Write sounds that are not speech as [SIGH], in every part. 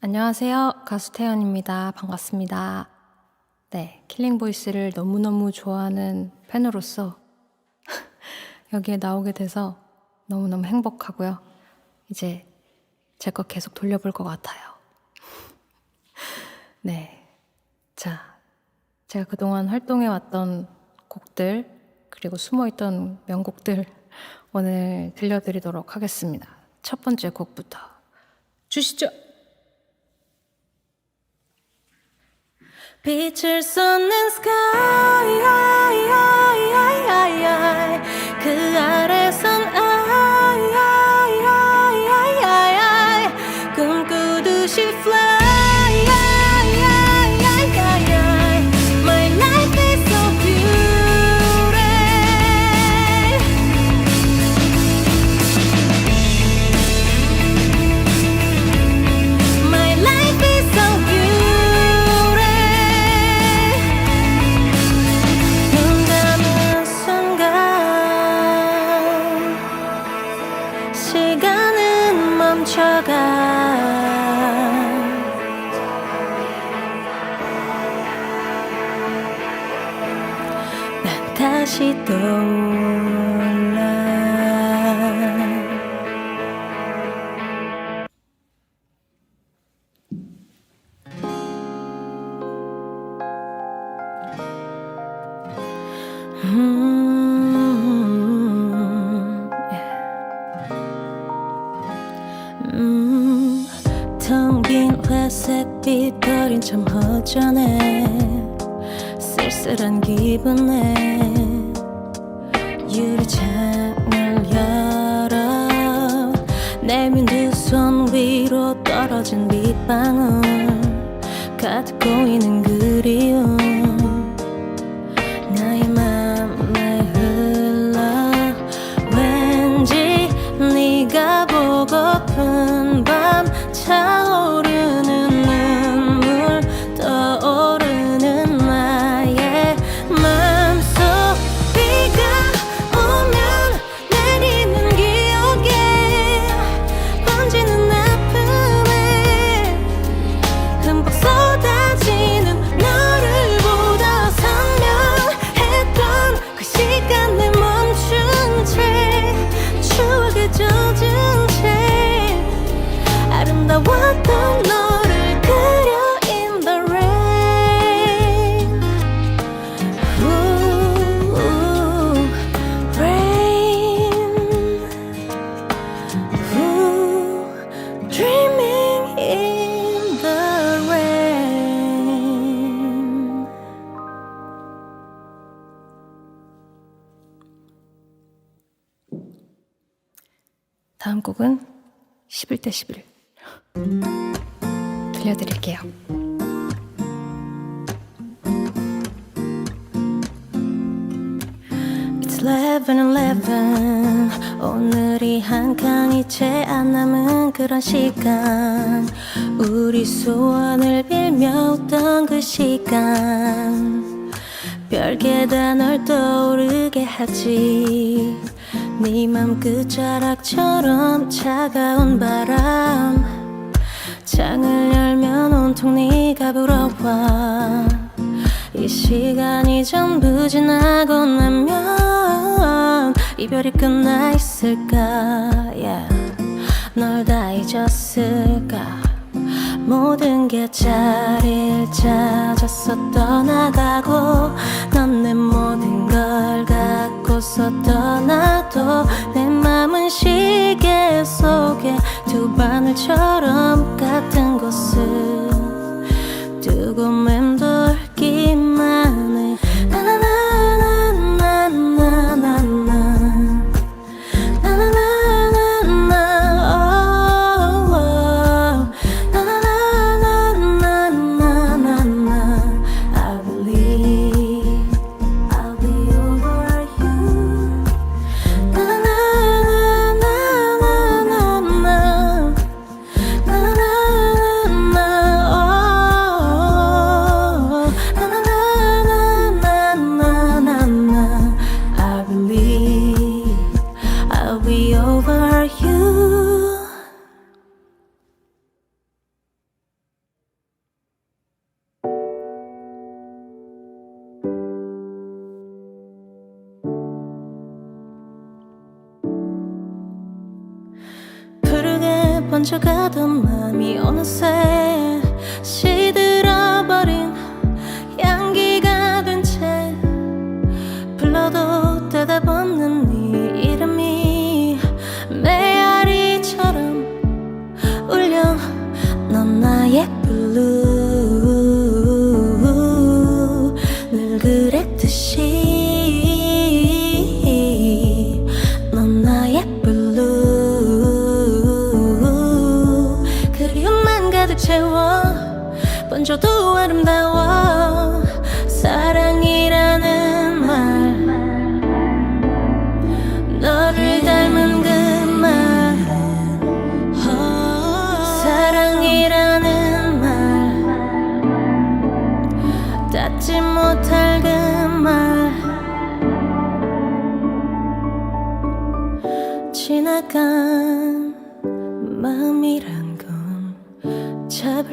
안녕하세요. 가수 태연입니다. 반갑습니다. 네, 킬링 보이스를 너무너무 좋아하는 팬으로서 [LAUGHS] 여기에 나오게 돼서 너무너무 행복하고요. 이제 제거 계속 돌려볼 것 같아요. [LAUGHS] 네. 자, 제가 그동안 활동해왔던 곡들, 그리고 숨어있던 명곡들 오늘 들려드리도록 하겠습니다. 첫 번째 곡부터 주시죠! 빛을 쏟는 그 私とら 다음 곡은 11대 11 들려드릴게요. It's 11 11 오늘이 한 칸이 채 안 남은 그런 시간. 우리 소원을 빌며 웃던 그 시간. 별게 다 널 떠오르게 하지 네맘 끝자락처럼 차가운 바람. 창을 열면 온통 네가 불어와. 이 시간이 전부 지나고 나면 이별이 끝나 있을까? Yeah. 널 다 잊었을까 모든 게 자리를 찾아서 떠나가고 넌 내 모든 걸 갖고서 떠나도 내 맘은 시계 속에 두 바늘처럼 멈춰가던 마음이 어느새 채워. 번져도 아름다워. 사랑이란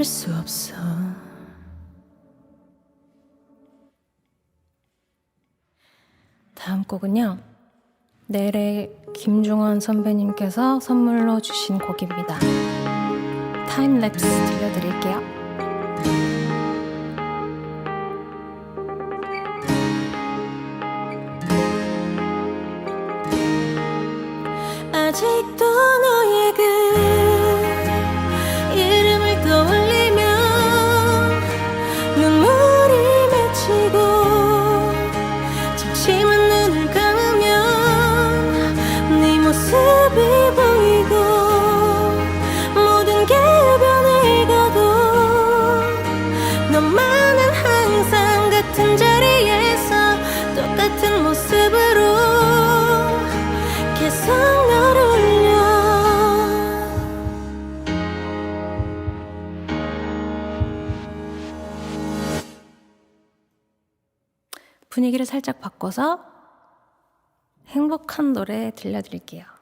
수 없어. 다음 곡은요. 내래 김중원 선배님께서 선물로 주신 곡입니다. 타임랩스 들려드릴게요. 분위기를 살짝 바꿔서 행복한 노래 들려드릴게요.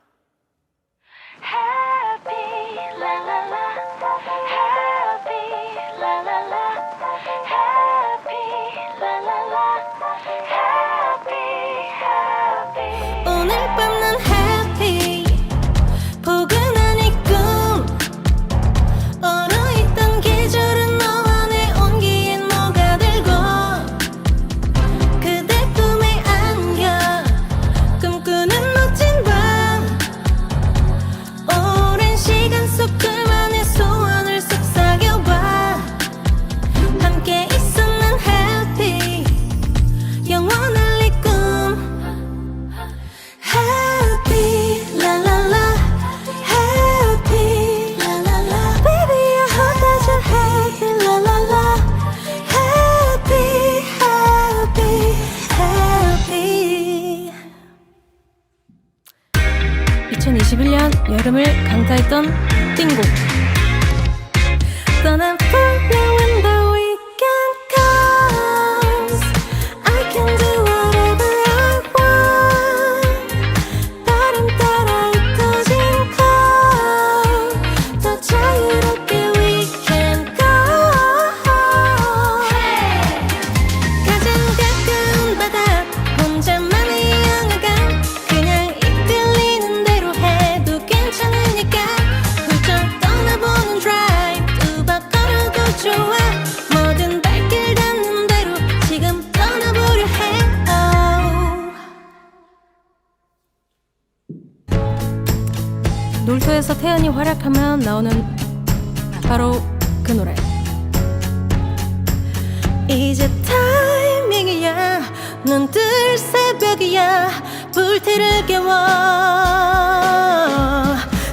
이제 타이밍이야. 눈 뜰 새벽이야. 불태를 깨워.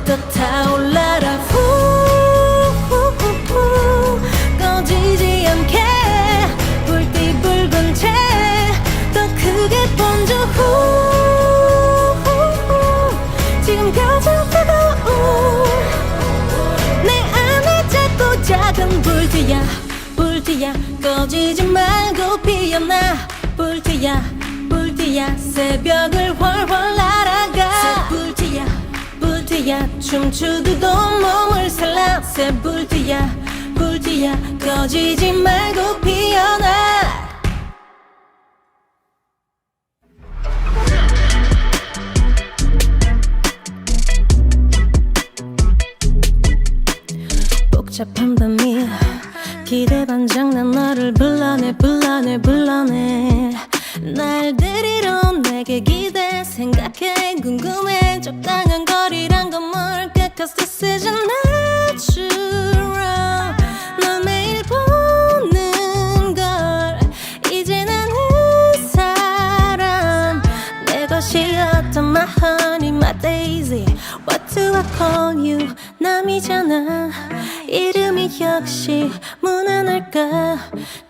더 타올라라. 춤추듯도 몸을 살라세 불티야 불티야. 꺼지지 말고 피어나. 복잡한 밤이 기대 반장 난 너를 불러내 불러내 불러내. 날 데리러 내게 기대 생각해. 궁금해 적당한 Cause this is natural 널 매일 보는 걸 이제 나는 사람 내 것이었던 my honey my daisy What do I call you 남이잖아 이름이 역시 무난할까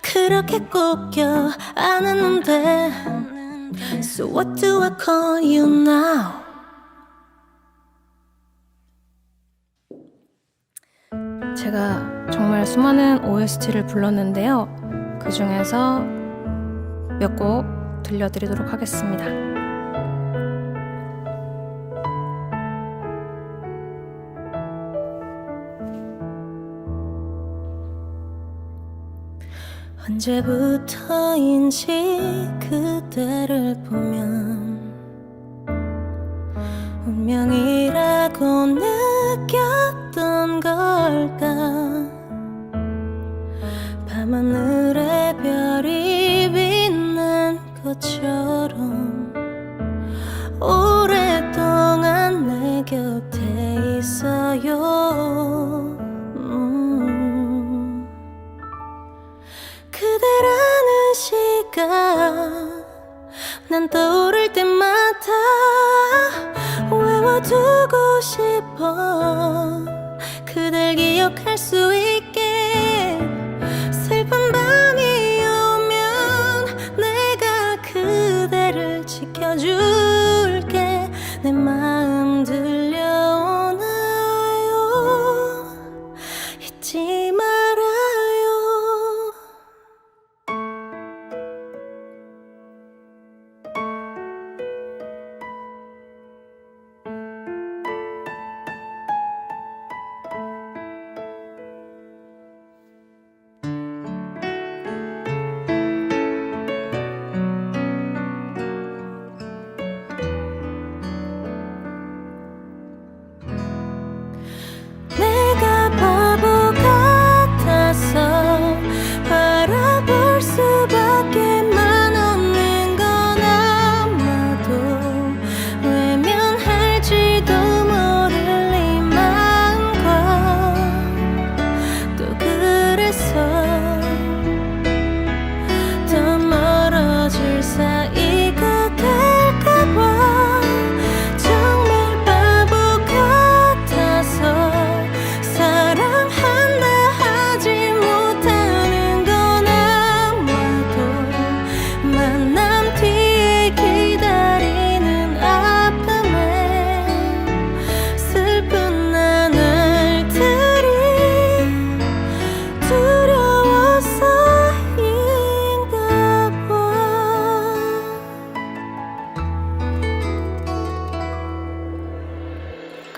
그렇게 꼭 껴 안았는데 So what do I call you now 제가 정말 수많은 OST를 불렀는데요. 그 중에서 몇 곡 들려드리도록 하겠습니다. 언제부터인지 그대를 보면 운명이라고 느꼈던 걸까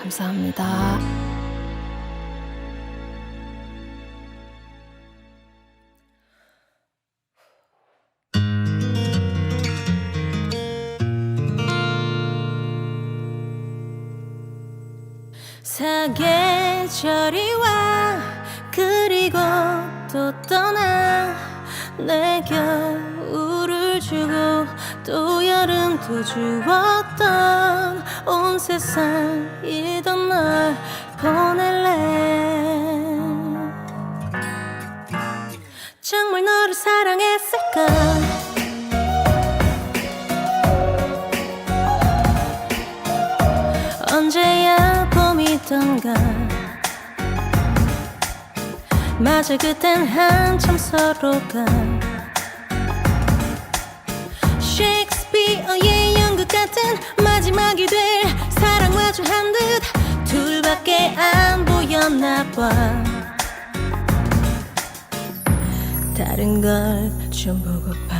감사합니다. 사계절이 와 그리고 또 떠나 내 겨울을 주고 또 여름도 주었던 온 세상이던 날 보낼래? 정말 너를 사랑했을까? 언제야 봄이던가? 맞아 그땐 한참 서로가 같은 마지막이 될 사랑 마주한 듯 둘밖에 안 보였나 봐. 다른 걸 좀 보고파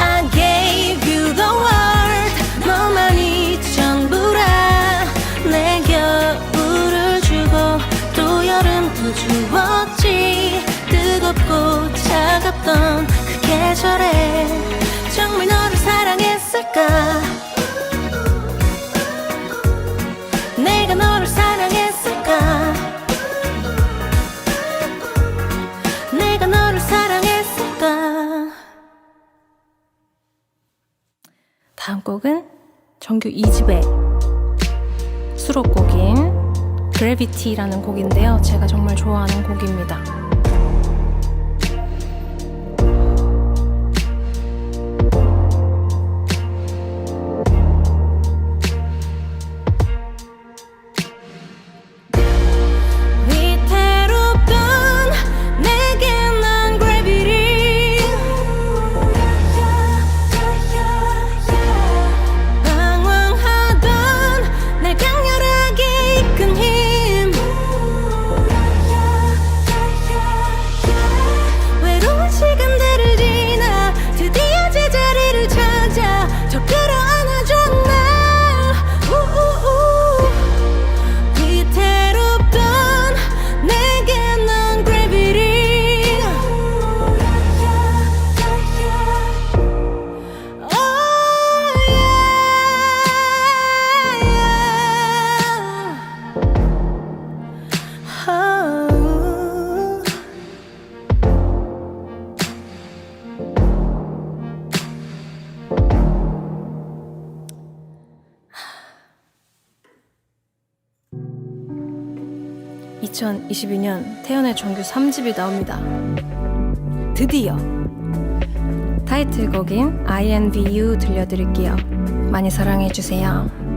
I gave you the world 너만이 전부라. 내 겨울을 주고 또 여름도 주었지. 뜨겁고 차갑던 정규 2집의 수록곡인 그래비티라는 곡인데요. 제가 정말 좋아하는 곡입니다. (2022년) 태연의 정규 3집이 나옵니다. 드디어. 타이틀곡인 INVU 들려드릴게요. 많이 사랑해주세요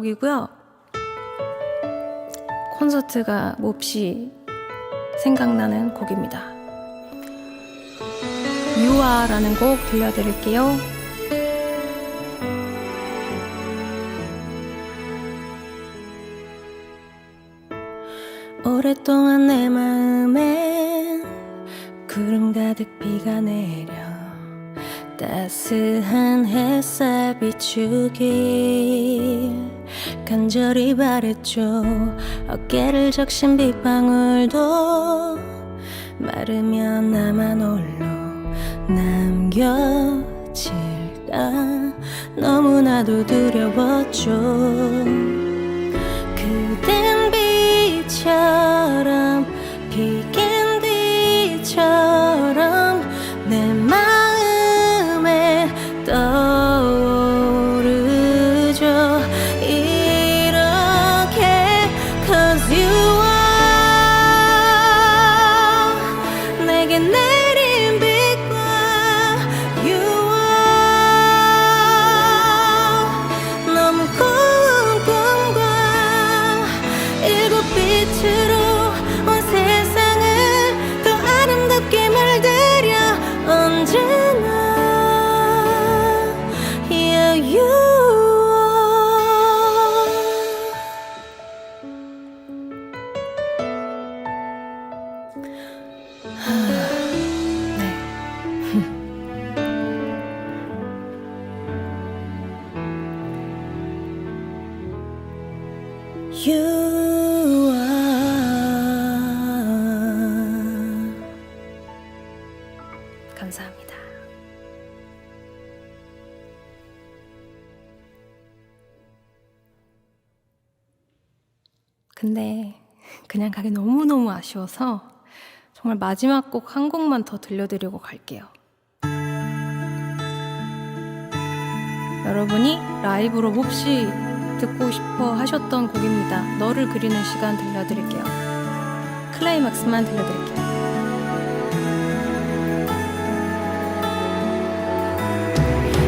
곡이고요. 콘서트가 몹시 생각나는 곡입니다. 유아라는 곡 들려드릴게요. 오랫동안 내 마음엔 구름 가득 비가 내려 따스한 햇살 비추길 간절히 바랬죠. 어깨를 적신 빗방울도 마르면 나만 홀로 남겨질까. 너무나도 두려웠죠 근데 그냥 가기 너무너무 아쉬워서 정말 마지막 곡 한 곡만 더 들려드리고 갈게요. 여러분이 라이브로 몹시 듣고 싶어 하셨던 곡입니다. 너를 그리는 시간 들려드릴게요. 클라이막스만 들려드릴게요.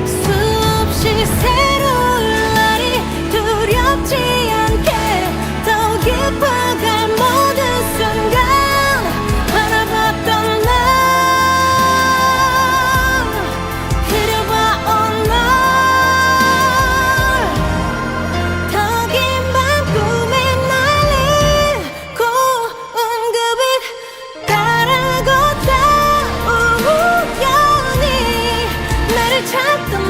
수없이 새 나를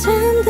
pretend